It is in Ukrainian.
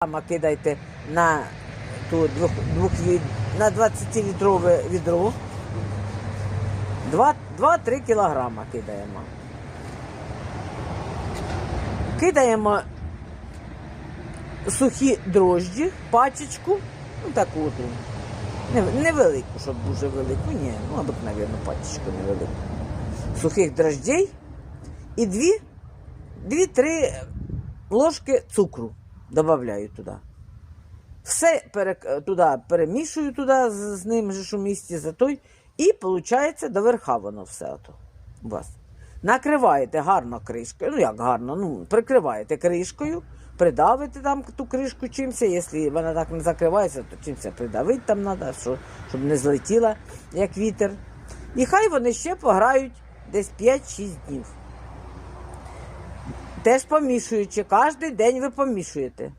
грама кидайте на ту двох, двох, на 20-літрове відро. 2-3 кілограма кидаємо. Кидаємо сухі дрожджі, пачечку, ну таку от, не- невелику, щоб дуже велику, ні, ну обикновенно пачечку невелику. Сухих дрожджей і дві, дві-три ложки цукру додаю туди. Все перек- туди перемішую туди з, з ним же ж у місті за той, і виходить до верха воно все ото у вас. Накриваєте гарно кришкою, ну як гарно, ну прикриваєте кришкою, придавите там ту кришку чимся, якщо вона так не закривається, то чимся придавити там треба, що, щоб не злетіла, як вітер. І хай вони ще пограють десь 5-6 днів. Теж помішуючи, кожен день ви помішуєте.